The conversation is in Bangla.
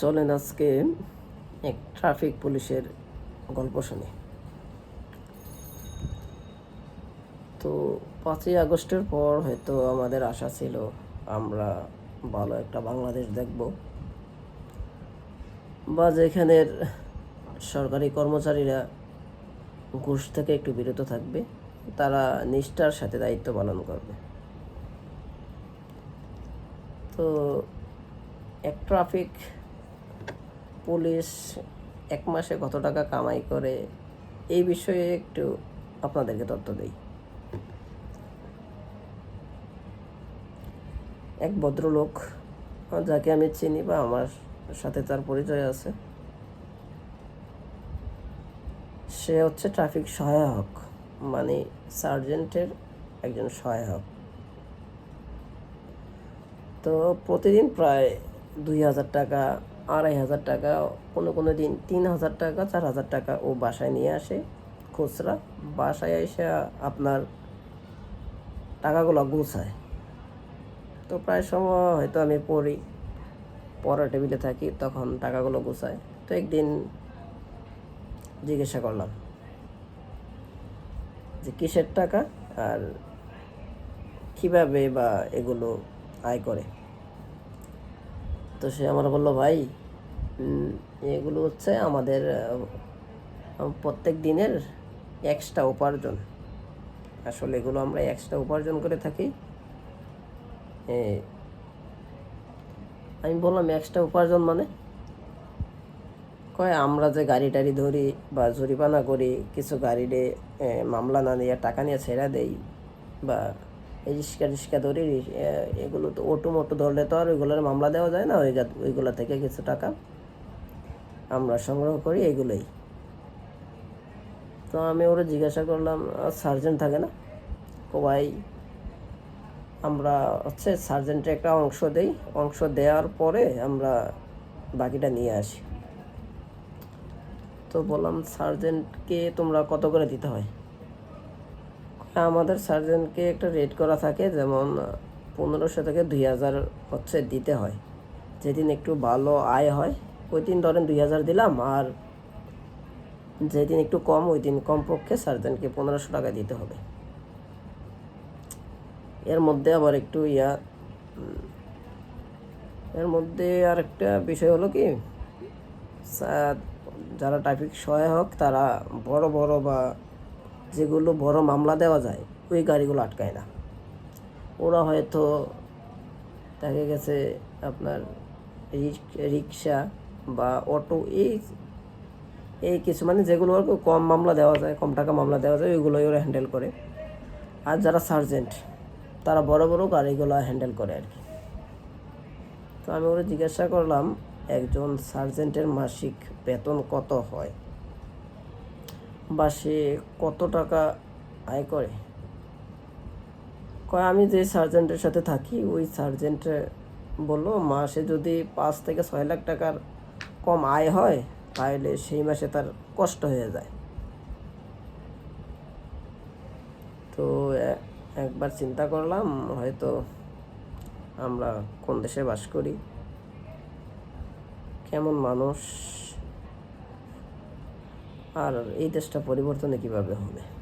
চলেন আজকে এক ট্রাফিক পুলিশের গল্প শুনি। তো পাঁচই আগস্টের পর হয়তো আমাদের আশা ছিল আমরা ভালো একটা বাংলাদেশ দেখব বা যেখানের সরকারি কর্মচারীরা ঘুষ থেকে একটু বিরত থাকবে, তারা নিষ্ঠার সাথে দায়িত্ব পালন করবে। তো এক ট্রাফিক পুলিশ এক মাসে কত টাকা কামাই করে, এই বিষয়ে একটু আপনাদেরকে তথ্য দেই। এক ভদ্রলোক, যাকে আমি চিনি বা আমার সাথে তার পরিচয় আছে, সে হচ্ছে ট্রাফিক সহায়ক মানে সার্জেন্টের একজন সহায়ক। তো প্রতিদিন প্রায় দুই হাজার টাকা আড়াই হাজার টাকা, কোনো কোনো দিন তিন হাজার টাকা, চার হাজার টাকা ও বাসায় নিয়ে আসে খুচরা। বাসায় এসে আপনার টাকাগুলো গুছায়। তো প্রায় সময় হয়তো আমি পড়ি পড়া টেবিলে থাকি, তখন টাকাগুলো গুছায়। তো একদিন জিজ্ঞাসা করলাম যে কিসের টাকা আর কীভাবে বা এগুলো আয় করে? তো সে আমার বলল, ভাই এগুলো হচ্ছে আমাদের প্রত্যেক দিনের এক্সট্রা উপার্জন। আসলে এগুলো আমরা এক্সট্রা উপার্জন করে থাকি। আমি বললাম এক্সট্রা উপার্জন মানে? কয়, আমরা যে গাড়ি টাড়ি ধরি বা জরিমানা করি, কিছু গাড়িরে মামলা না নিয়ে টাকা নিয়ে ছেড়া দেই বা রিক্সা রিক্সা ধরি এগুলো তো অটো মোটো ধরলে তো আর ওইগুলোর মামলা দেওয়া যায় না ওই ওইগুলো থেকে কিছু টাকা আমরা সংগ্রহ করি এগুলোই তো আমি ওরা জিজ্ঞাসা করলাম সার্জেন্ট থাকে না? ও ভাই, আমরা হচ্ছে সার্জেন্টের একটা অংশ দেই। অংশ দেওয়ার পরে আমরা বাকিটা নিয়ে আসি। তো বললাম, সার্জেন্টকে তোমরা কত করে দিতে হয়? আমাদের সার্জেন্টকে একটা রেট করা থাকে, যেমন পনেরোশো থেকে দুই হাজার হচ্ছে দিতে হয়। যেদিন একটু ভালো আয় হয় ওই দিন ধরেন দুই হাজার দিলাম আর যেদিন একটু কম, ওই দিন কমপক্ষে সার্জেন্টকে পনেরোশো টাকা দিতে হবে। এর মধ্যে আবার একটু ইয়া এর মধ্যে আর একটা বিষয় হলো কি যারা ট্রাফিক সহায়ক তারা বড় বড় বা যেগুলো বড় মামলা দেওয়া যায়, ওই গাড়িগুলো আটকায় না। ওরা হয়তো দেখা গেছে আপনার রিক- রিক্সা বা অটো এই এই কিছু মানে যেগুলো আর কম মামলা দেওয়া যায়, কম টাকা মামলা দেওয়া যায়, ওইগুলোই ওরা হ্যান্ডেল করে। আর যারা সার্জেন্ট তারা বড় বড় গাড়িগুলো হ্যান্ডেল করে আর কি। তো আমি ওরা জিজ্ঞাসা করলাম, একজন সার্জেন্টের মাসিক বেতন কত হয়? বা সে কত টাকা আয় করে? কয়, আমি যে সার্জেন্টের সাথে থাকি, ওই সার্জেন্ট বলল, মাসে যদি পাঁচ থেকে ছয় লাখ টাকার কম আয় হয় তাহলে সেই মাসে তার কষ্ট হয়ে যায়। তো একবার চিন্তা করলাম, হয়তো আমরা কোন দেশে বাস করি। কেমন মানুষ? আর এই দেশটা পরিবর্তনে কীভাবে হবে?